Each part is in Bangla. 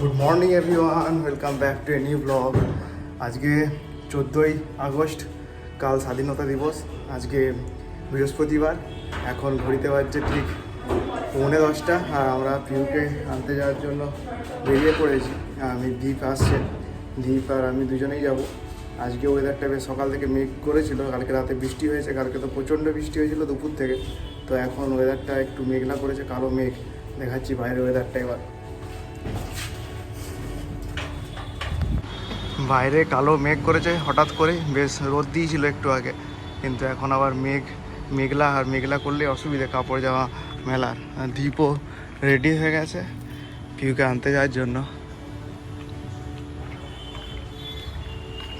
Good morning everyone welcome back to a new blog আজকে চোদ্দোই আগস্ট, কাল স্বাধীনতা দিবস। আজকে বৃহস্পতিবার। এখন ঘড়িতে বাজছে ঠিক পৌনে দশটা। আর আমরা পিউকে আনতে যাওয়ার জন্য বেরিয়ে পড়েছি। আমি দ্বীপ আসছে। দ্বীপ আর আমি দুজনেই যাব। আজকে ওয়েদারটা বেশ সকাল থেকে মেঘ করেছিল। কালকে রাতে বৃষ্টি হয়েছে। কালকে তো প্রচণ্ড বৃষ্টি হয়েছিল দুপুর থেকে। তো এখন ওয়েদারটা একটু মেঘলা করেছে। কালো মেঘ দেখাচ্ছি বাইরের ওয়েদারটা এবার। বাইরে কালো মেঘ করেছে, হঠাৎ করে বেশ রোদ দিয়েছিল একটু আগে, কিন্তু এখন আবার মেঘ, মেঘলা, আর মেঘলা করলে অসুবিধে, কাপড় জামা মেলার দ্বীপও রেডি হয়ে গেছে পিউকে আনতে যাওয়ার জন্য।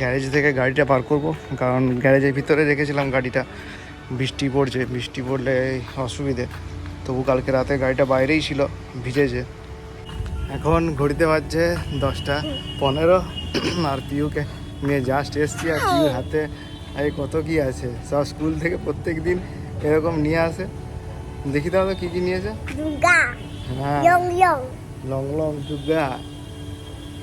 গ্যারেজ থেকে গাড়িটা পার করব, কারণ গ্যারেজের ভিতরে রেখেছিলাম গাড়িটা। বৃষ্টি পড়ছে, বৃষ্টি পড়লে অসুবিধে। তবু কালকে রাতে গাড়িটা বাইরেই ছিল, ভিজেছে। এখন ঘড়িতে বাজছে দশটা পনেরো আর পিউকে নিয়ে জাস্ট এসছি আর পিউর হাতে এই কত কি আছে? সব স্কুল থেকে প্রত্যেক দিন এরকম নিয়ে আসে। দেখি তাহলে কি কি নিয়েছে হ্যাঁ। Long long. দুর্গা।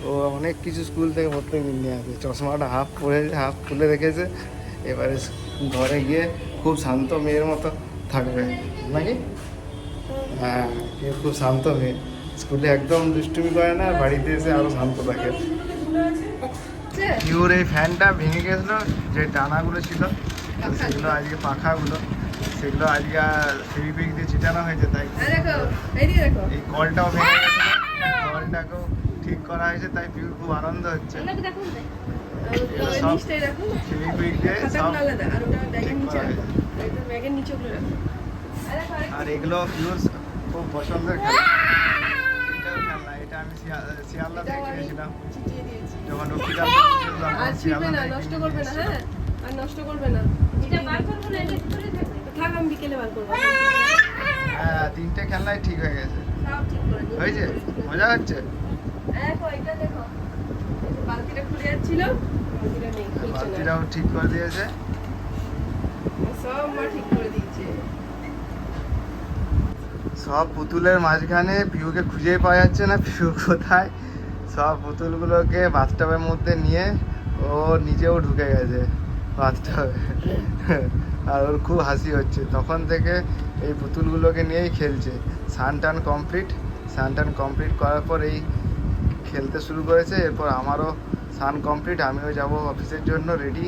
ও অনেক কিছু স্কুল থেকে প্রত্যেক দিন নিয়ে আসে। চশমাটা হাফ পরেছে হাফ খুলে রেখেছে। এবারে ঘরে গিয়ে খুব শান্ত মেয়ের মতো থাকবে। নাকি? হ্যাঁ খুব শান্ত মেয়ে। স্কুলে একদম দুষ্টুমি করে না আর বাড়িতে এসে আরও শান্ত থাকে। পিওর এই ফ্যানটা ভেঙে গেছিল যে টানাগুলো ছিল সেগুলো আজকে পাখাগুলো সেগুলো আজকে ফেরিপিক দিয়ে চিটানো হয়েছে তাই এই কলটাও ভেঙে গেছিল কলটাকেও ঠিক করা হয়েছে তাই পিউর খুব আনন্দ হচ্ছে। সব নিচটাই দিয়ে সব আর ঠিক করা হয়েছে। এগুলো পিওর খুব পছন্দের খেলা আমি শিয়ালদা থেকে এটাও আমি কিনেছিলাম ছিটিয়ে দিয়েছি। যখন রক্ষিতাল আর ছিড়বে না নষ্ট করবে না হ্যাঁ আর নষ্ট করবে না। এটা বার করব না এটা ভিতরে থাকবে। থাক আমি বিকেলে বার করব। হ্যাঁ তিনটে খেলনাই ঠিক হয়ে গেছে। সব ঠিক করে হয়েছে? মজা হচ্ছে? দেখো এটা দেখো। বালতিটা খুলে যাচ্ছিল বালতিটা নেই বালতিটাও ঠিক করে দিয়েছে। সব মা ঠিক করে দিয়েছে সব পুতুলের মাঝখানে পিউকে খুঁজেই পাওয়া যাচ্ছে না পিউ কোথায়। সব পুতুলগুলোকে বাথটাবের মধ্যে নিয়ে ও নিজেও ঢুকে গেছে বাথটাবে। আর ওর খুব হাসি হচ্ছে। তখন থেকে এই পুতুলগুলোকে নিয়েই খেলছে। সান টান কমপ্লিট। সান টান কমপ্লিট করার পর এই খেলতে শুরু করেছে। এরপর আমারও সান কমপ্লিট। আমিও যাব অফিসের জন্য রেডি।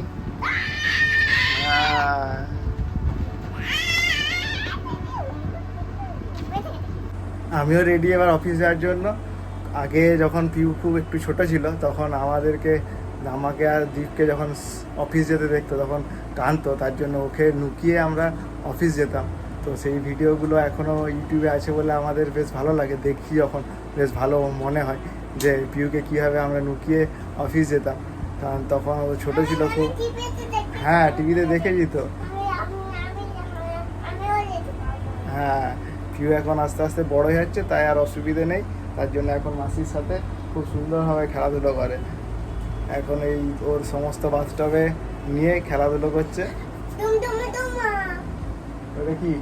আমিও রেডি এবার অফিস যাওয়ার জন্য। আগে যখন পিউ খুব একটু ছোট ছিল তখন আমাদেরকে আমাকে আর দীপকে যখন অফিস যেতে দেখতো তখন কাঁদতো তার জন্য ওকে লুকিয়ে আমরা অফিস যেতাম। তো সেই ভিডিওগুলো এখনও ইউটিউবে আছে বলে আমাদের বেশ ভালো লাগে দেখি যখন। বেশ ভালো মনে হয় যে পিউকে কীভাবে আমরা লুকিয়ে অফিস যেতাম। কারণ তখন ও ছোটো ছিল খুব। হ্যাঁ টিভিতে দেখেছি তো। হ্যাঁ পিউ এখন আস্তে আস্তে বড় হয়ে যাচ্ছে তাই আর অসুবিধে নেই। তার জন্য এখন মাসির সাথে খুব সুন্দরভাবে খেলাধুলো করে। এখন এই ওর সমস্ত বাথটবে নিয়ে খেলাধুলো করছে। ওটা কি?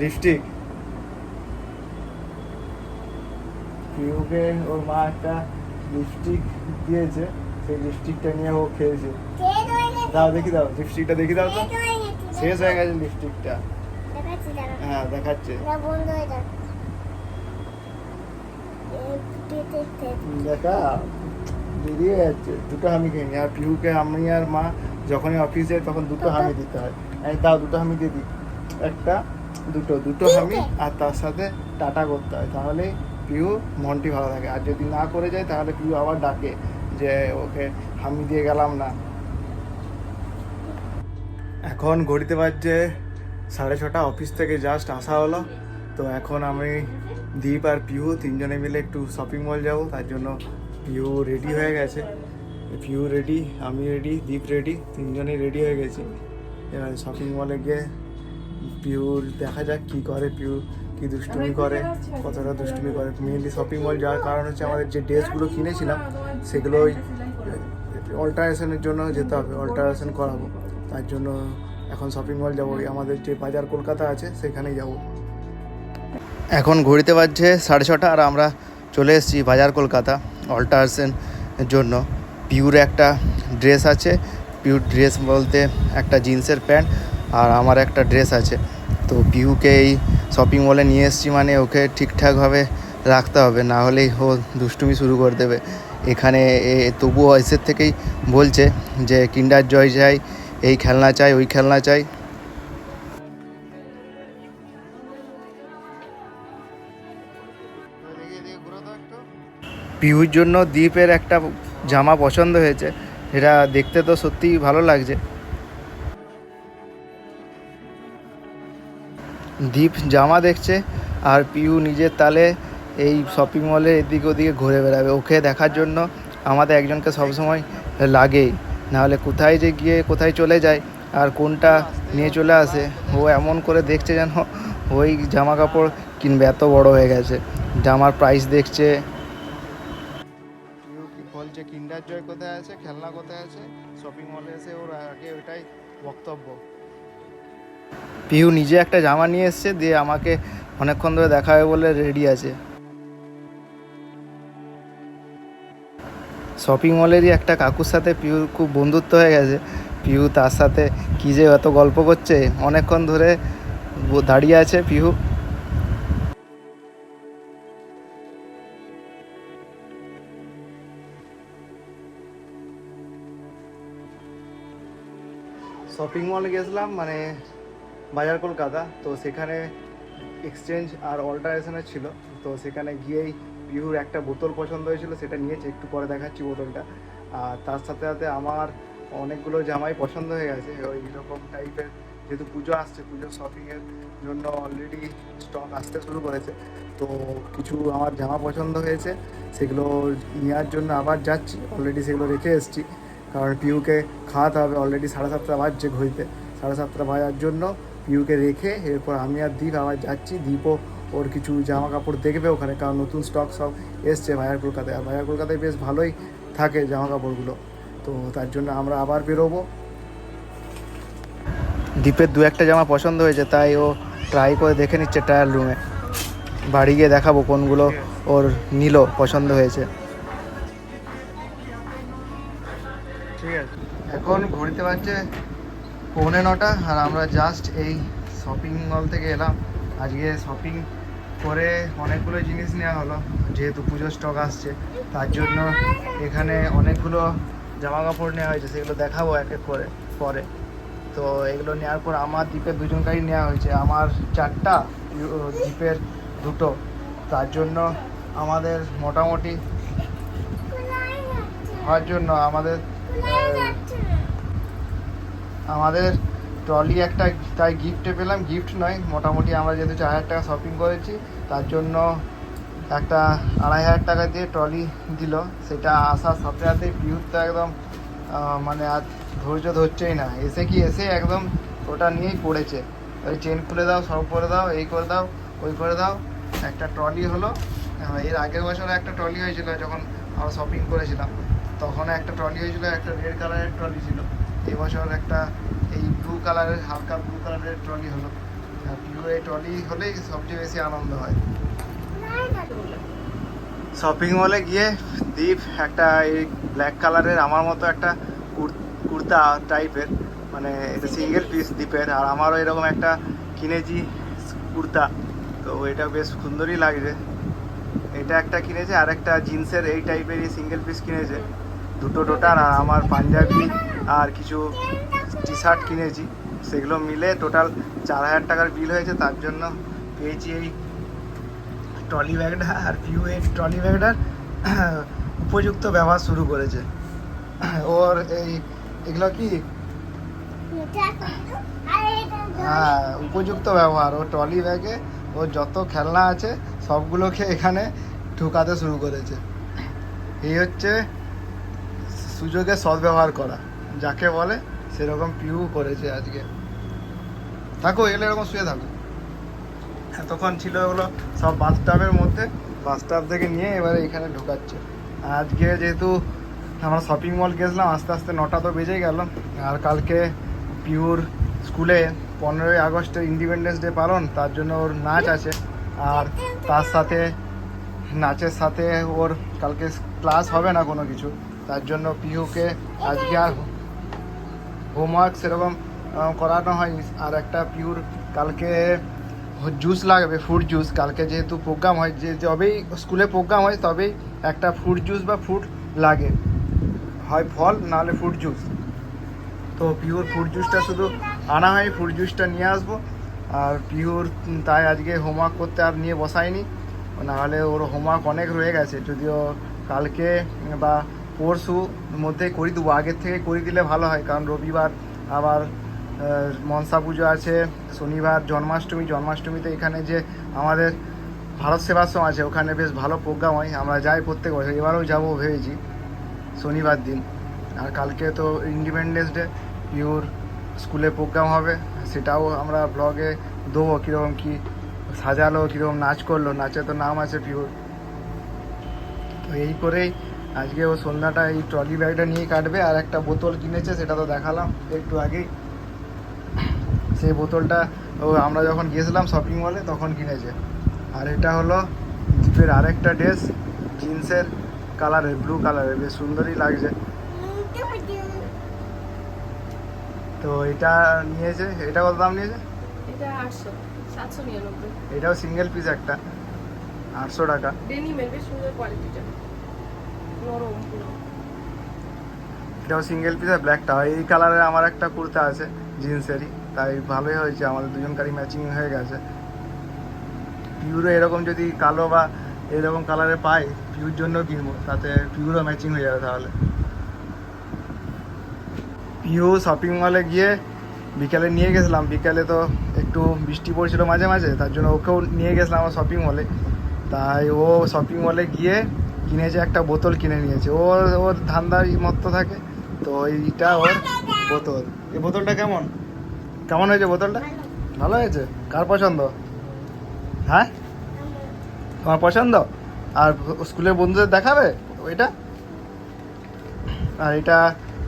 লিপস্টিক পিউকে ওর মা একটা লিপস্টিক দিয়েছে সেই লিপস্টিকটা নিয়ে ও খেয়েছে। দাও দেখি দাও লিপস্টিকটা দেখি দাও তো। শেষ হয়ে গেছে লিপস্টিকটা হ্যাঁ দেখাচ্ছে। দেখা বেরিয়ে যাচ্ছে। দুটো হামি খেয়ে নি। আর পিহুকে আমি আর মা যখনই অফিসে তখন দুটো হামি দিতে হয়। এই দাও দুটো হামি দিয়ে দিই। একটা দুটো দুটো হামি আর তার সাথে টাটা করতে হয়। তাহলেই পিহু মনটি ভালো থাকে। আর যদি না করে যায় তাহলে পিহু আবার ডাকে যে ওকে হামি দিয়ে গেলাম না। এখন ঘড়িতে বাজছে সাড়ে ছটা অফিস থেকে জাস্ট আসা হলো তো এখন আমি দীপ আর পিহু তিনজনে মিলে একটু শপিং মল যাব তার জন্য পিহু রেডি হয়ে গেছে পিহু রেডি আমি রেডি দীপ রেডি তিনজনেই রেডি হয়ে গেছি এবার শপিং মলে গিয়ে পিউর দেখা যাক কী করে পিহু কী দুষ্টুমি করে কতটা দুষ্টুমি করে মেনলি শপিং মল যাওয়ার কারণ হচ্ছে আমাদের যে ড্রেসগুলো কিনেছিলাম সেগুলো ওই অল্টারেশনের জন্য যেতে হবে অল্টারেশন করাবো তার জন্য এখন শপিং মল যাব। আমাদের যে বাজার কলকাতা আছে, সেখানেই যাব। এখন ঘড়িতে বাজছে সাড়ে ছটা, আর আমরা চলে এসেছি বাজার কলকাতা অল্টারসেন জন্য। পিউর একটা ড্রেস আছে। পিউর ড্রেস বলতে একটা জিন্সের প্যান্ট, আর আমার একটা ড্রেস আছে। তো পিউকে এই শপিং মলে নিয়ে এসেছি মানে ওকে ঠিকঠাকভাবে রাখতে হবে, না হলেই ও দুষ্টুমি শুরু করে দেবে। এখানে তবুও এসের থেকেই বলছে যে কিন্ডার জয় চাই এই খেলনা চাই, ওই খেলনা চাই। পিহুর জন্য দ্বীপের একটা জামা পছন্দ হয়েছে। সেটা দেখতে তো সত্যিই ভালো লাগছে। দ্বীপ জামা দেখছে আর পিউ নিজের তালে এই শপিং মলে এদিক ওদিকে ঘুরে বেড়াবে। ওকে দেখার জন্য আমাদের একজনকে সবসময় লাগেই। নাহলে কোথায় যে গিয়ে কোথায় চলে যায়, আর কোনটা নিয়ে চলে আসে, ও এমন করে দেখছে যেন ওই জামা কাপড় কিনবে, এত বড় হয়ে গেছে। জামার প্রাইস দেখছে। বলছে, কিন্ডার জয় কোথায় আছে? খেলনা কোথায় আছে? শপিং মলে এসে ওর আগে ওইটাই বক্তব্য। পিহু নিজে একটা জামা নিয়ে এসছে, দিয়ে আমাকে অনেকক্ষণ ধরে দেখা হবে বলে রেডি আছে। শপিং মলেরই একটা কাকুর সাথে পিহুর খুব বন্ধুত্ব হয়ে গেছে। পিহু তার সাথে কী যে এত গল্প করছে, অনেকক্ষণ ধরে দাঁড়িয়ে আছে পিহু। শপিং মলে গেছিলাম মানে বাজার কলকাতা, তো সেখানে এক্সচেঞ্জ আর অল্টারেশনের ছিল। তো সেখানে গিয়েই পিহুর একটা বোতল পছন্দ হয়েছিল, সেটা নিয়েছে, একটু পরে দেখাচ্ছি বোতলটা। আর তার সাথে সাথে আমার অনেকগুলো জামাই পছন্দ হয়ে গেছে, ওই রকম টাইপের যেহেতু পুজো আসছে, পুজো শপিংয়ের জন্য অলরেডি স্টক আসতে শুরু করেছে, তো কিছু আমার জামা পছন্দ হয়েছে, সেগুলো নেওয়ার জন্য আবার যাচ্ছি অলরেডি সেগুলো রেখে এসেছি। কারণ পিউকে খাওয়াতে হবে অলরেডি সাড়ে সাতটা বাজছে ঘড়িতে। সাড়ে সাতটা বাজার জন্য পিউকে রেখে এরপর আমি আর দীপ আবার যাচ্ছি, দীপও ওর কিছু জামা কাপড় দেখবে ওখানে, কারণ নতুন স্টক সব এসছে বাজার কলকাতায়। আর বাজার কলকাতায় বেশ ভালোই থাকে জামা কাপড়গুলো তো তার জন্য আমরা আবার বেরোবো। দ্বীপের দু একটা জামা পছন্দ হয়েছে, তাই ও ট্রাই করে দেখে নিচ্ছে ট্রায়াল রুমে বাড়ি গিয়ে দেখাবো কোনগুলো ওর নিল, পছন্দ হয়েছে। ঠিক আছে। এখন ঘড়িতে বাজছে পৌনে নটা, আর আমরা জাস্ট এই শপিং মল থেকে এলাম। আজকে শপিং করে অনেকগুলো জিনিস নেওয়া হলো, যেহেতু পুজোর স্টক আসছে, তার জন্য এখানে অনেকগুলো জামা কাপড় নেওয়া হয়েছে, সেগুলো দেখাবো এক এক করে পরে। তো এগুলো নেওয়ার পর আমার দ্বীপের দুজনকারই নেওয়া হয়েছে। আমার চারটা দ্বীপের দুটো। তার জন্য আমাদের মোটামুটি হওয়ার জন্য আমাদের আমাদের ট্রলি একটা তাই গিফটে পেলাম। গিফট নয়, মোটামুটি আমরা যেহেতু চার হাজার টাকা শপিং করেছি, তার জন্য একটা আড়াই হাজার টাকা দিয়ে ট্রলি দিল। সেটা আসার সাথে সাথে পিউর তো একদম মানে আর ধৈর্য ধরছেই না। এসে কি এসে একদম ওটা নিয়েই পড়েছে। ওই চেন খুলে দাও, সব করে দাও, এই করে দাও, ওই করে দাও। একটা ট্রলি হলো। এর আগের বছরে একটা ট্রলি হয়েছিল, যখন আমরা শপিং করেছিলাম। তখন একটা ট্রলি হয়েছিল, একটা রেড কালারের ট্রলি ছিল। এবছর একটা এই ব্লু কালারের হালকা ব্লু কালারের ট্রলি হলো। পিউ এই ট্রলি হলেই সবচেয়ে বেশি আনন্দ হয়। শপিং মলে গিয়ে দীপ একটা এই ব্ল্যাক কালারের আমার মতো একটা কুর- কুর্তা টাইপের মানে এটা সিঙ্গেল পিস দ্বীপের আর আমারও এরকম একটা কিনেছি কুর্তা। তো এটা বেশ সুন্দরই লাগছে। এটা একটা কিনেছে আর একটা জিন্সের এই টাইপেরই সিঙ্গেল পিস কিনেছে। দুটো টোটাল আর আমার পাঞ্জাবি আর কিছু টি শার্ট কিনেছি। সেগুলো মিলে টোটাল চার হাজার টাকার বিল হয়েছে। তার জন্য পেয়েছি এই ট্রলি ব্যাগটা আর পিউ এই ট্রলি ব্যাগটার উপযুক্ত ব্যবহার শুরু করেছে। ওর এই, এগুলো কি? হ্যাঁ উপযুক্ত ব্যবহার। ও ট্রলি ব্যাগে ওর যত খেলনা আছে, সবগুলোকে এখানে ঢুকাতে শুরু করেছে। এই হচ্ছে সুযোগে সদ্ব্যবহার করা। যাকে বলে, সেরকম পিউ করেছে আজকে। থাকো এগুলো এরকম শুয়ে থাকো। এতক্ষণ ছিল ওগুলো সব বাথটাবের মধ্যে। বাথটাব থেকে নিয়ে এবারে এখানে ঢোকাচ্ছে। আজকে যেহেতু আমরা শপিং মল গেছিলাম, আস্তে আস্তে নটা তো বেজেই গেল। আর কালকে পিউর স্কুলে পনেরোই আগস্টের ইন্ডিপেন্ডেন্স ডে পালন, তার জন্য ওর নাচ আছে। আর তার সাথে, নাচের সাথে ওর কালকে ক্লাস হবে না কোনো কিছু। তার জন্য পিহুকে আজকে আর হোমওয়ার্ক সেরকম করানো হয় আর একটা পিওর কালকে জুস লাগবে ফ্রুট জুস কালকে যেহেতু প্রোগ্রাম হয়, যে যবেই স্কুলে প্রোগ্রাম হয়, তবেই একটা ফ্রুট জুস বা ফ্রুট লাগে। হয় ফল, নাহলে ফ্রুট জুস তো পিওর ফ্রুট জুসটা শুধু আনা হয় ফ্রুট জুসটা নিয়ে আসব। আর পিওর তাই আজকে হোমওয়ার্ক করতে আর নিয়ে বসায়নি নাহলে ওর হোমওয়ার্ক অনেক রয়ে গেছে। যদিও কালকে বা পরশু মধ্যে করি দেবো, আগের থেকে করে দিলে ভালো হয়। কারণ রবিবার আবার মনসা পুজো আছে, শনিবার জন্মাষ্টমী। জন্মাষ্টমীতে এখানে যে আমাদের ভারত সেবাশ্রম আছে, ওখানে বেশ ভালো প্রোগ্রাম হয়। আমরা যাই প্রত্যেক বছর। এবারেও যাব ভেবেছি শনিবার দিন। আর কালকে তো ইন্ডিপেন্ডেন্স ডে পিওর স্কুলে প্রোগ্রাম হবে। সেটাও আমরা ব্লগে দেবো কীরকম কী সাজালো, কীরকম নাচ করল। নাচে তো নাম আছে পিওর তো এই করেই আজকে ও সন্ধ্যাটা এই ট্রলি ব্যাগটা নিয়ে কাটবে আর একটা বোতল কিনেছে সেটা তো দেখালাম একটু আগেই। সেই বোতলটা ও আমরা যখন গিয়েছিলাম শপিং মলে তখন কিনেছে। আর এটা হলো দীপের আরেকটা ড্রেস জিন্সের কালারের ব্লু কালারের বেশ সুন্দরই লাগছে। তো এটা নিয়েছে এটা কত দাম নিয়েছে? এটাও সিঙ্গেল পিস একটা আটশো টাকা। ডেনিমের বেশ সুন্দর কোয়ালিটিটা এটাও সিঙ্গেল পিস আর ব্ল্যাকটা এই কালারের আমার একটা কুর্তা আছে জিন্সেরই তাই ভালোই হয়েছে, আমাদের দুজনকারই ম্যাচিং হয়ে গেছে। পিউরো এরকম যদি কালো বা এরকম কালারে পাই পিউর জন্য কিনবো, তাতে পিউরও ম্যাচিং হয়ে যাবে তাহলে। পিউ শপিং মলে গিয়ে বিকালে নিয়ে গেছিলাম। বিকালে তো একটু বৃষ্টি পড়ছিল মাঝে মাঝে, তার জন্য ওকেও নিয়ে গেছিলাম আমার শপিং মলে তাই ও শপিং মলে গিয়ে কিনেছে একটা বোতল কিনে নিয়েছে। ওর ওর ধান্দার মত্ত থাকে তো এইটা ওর বোতল। এই বোতলটা কেমন? কেমন হয়েছে বোতলটা? ভালো হয়েছে? কার পছন্দ? হ্যাঁ? তোমার পছন্দ? আর স্কুলের বন্ধুদের দেখাবে এটা? আর এটা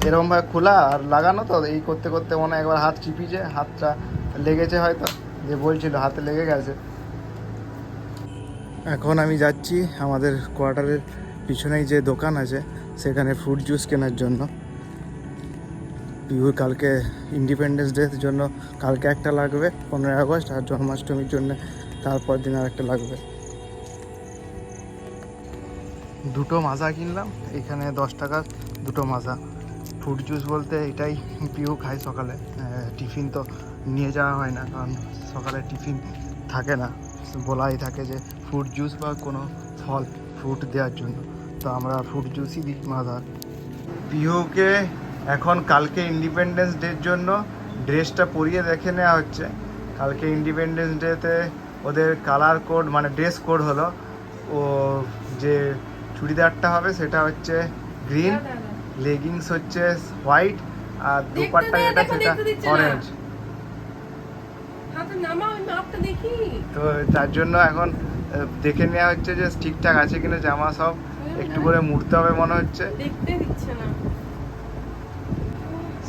এরকমভাবে খোলা আর লাগানো তো এই করতে করতে মনে হয় একবার হাত চিপিছে হাতটা লেগেছে হয়তো যে বলছিল হাতে লেগে গেছে। এখন আমি যাচ্ছি আমাদের কোয়ার্টারের পিছনেই যে দোকান আছে, সেখানে ফ্রুট জুস কেনার জন্য। পিউর কালকে ইন্ডিপেন্ডেন্স ডের জন্য কালকে একটা লাগবে, পনেরোই আগস্ট আর জন্মাষ্টমীর জন্য তারপর দিন আর একটা লাগবে। দুটো মাজা কিনলাম, এখানে দশ টাকার দুটো মাজা। ফ্রুট জুস বলতে এটাই পিউ খাই সকালে। টিফিন তো নিয়ে যাওয়া হয় না, কারণ সকালে টিফিন থাকে না। বলাই থাকে যে ফ্রুট জুস বা কোনো ফল ফ্রুট দেওয়ার জন্য। তো আমরা ফ্রুট জুসই দিই মাদার। পিহুকে এখন কালকে ইন্ডিপেন্ডেন্স ডের জন্য ড্রেসটা পরিয়ে দেখে নেওয়া হচ্ছে। কালকে ইন্ডিপেন্ডেন্স ডেতে ওদের কালার কোড মানে ড্রেস কোড হলো। ও যে চুড়িদারটা হবে সেটা হচ্ছে গ্রিন। লেগিংস হচ্ছে হোয়াইট আর দুপাট্টা যেটা সেটা। অরেঞ্জ হাতে নামাও আমি মাপটা দেখি তো তার জন্য এখন দেখে নেওয়া হচ্ছে যে ঠিকঠাক আছে কিনা জামা সব একটু করে মুড়তে হবে মনে হচ্ছে। দেখতে দিচ্ছে না।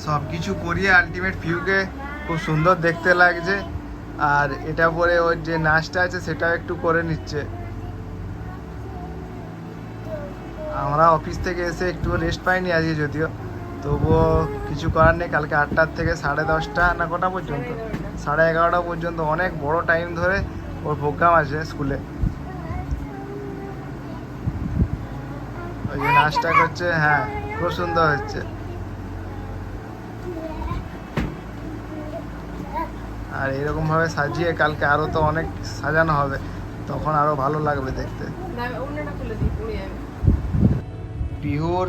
সব কিছু করিয়ে আলটিমেট ভিউকে খুব সুন্দর দেখতে লাগছে। আর এটা পরে ওর যে নাচটা আছে সেটাও একটু করে নিচ্ছে। আমরা অফিস থেকে এসে একটু রেস্ট পাইনি আজকে যদিও। তবুও কিছু করার নেই কালকে আটটার থেকে সাড়ে দশটা না কটা পর্যন্ত? সাড়ে এগারোটা। পর্যন্ত অনেক বড় টাইম ধরে ওর প্রোগ্রাম আছে স্কুলে ওই যে নাচটা করছে হ্যাঁ খুব সুন্দর হচ্ছে। আর এরকম ভাবে সাজিয়ে কালকে আরও তো অনেক সাজানো হবে তখন আরও ভালো লাগবে দেখতে। পিহুর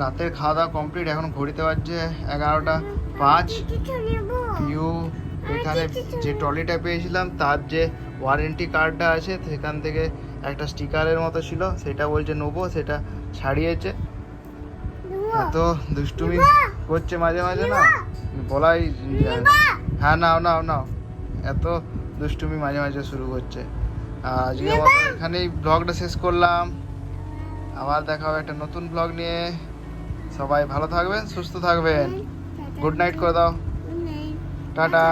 রাতের খাওয়া দাওয়া কমপ্লিট এখন ঘড়িতে বাজছে এগারোটা পাঁচ। পিহু এখানে যে ট্রলিটা পেয়েছিলাম তার যে ওয়ারেন্টি কার্ডটা আছে সেখান থেকে একটা স্টিকারের মতো ছিল সেটা বলছে নেব সেটা ছাড়িয়েছে। এত দুষ্টুমি করছে মাঝে মাঝে না? বলাই হ্যাঁ নাও নাও নাও। এত দুষ্টুমি মাঝে মাঝে শুরু করছে। আর আজকে এখানেই ব্লগটা শেষ করলাম। আবার দেখা হবে একটা নতুন ব্লগ নিয়ে। সবাই ভালো থাকবেন সুস্থ থাকবেন। গুড নাইট করে দাও। টাটা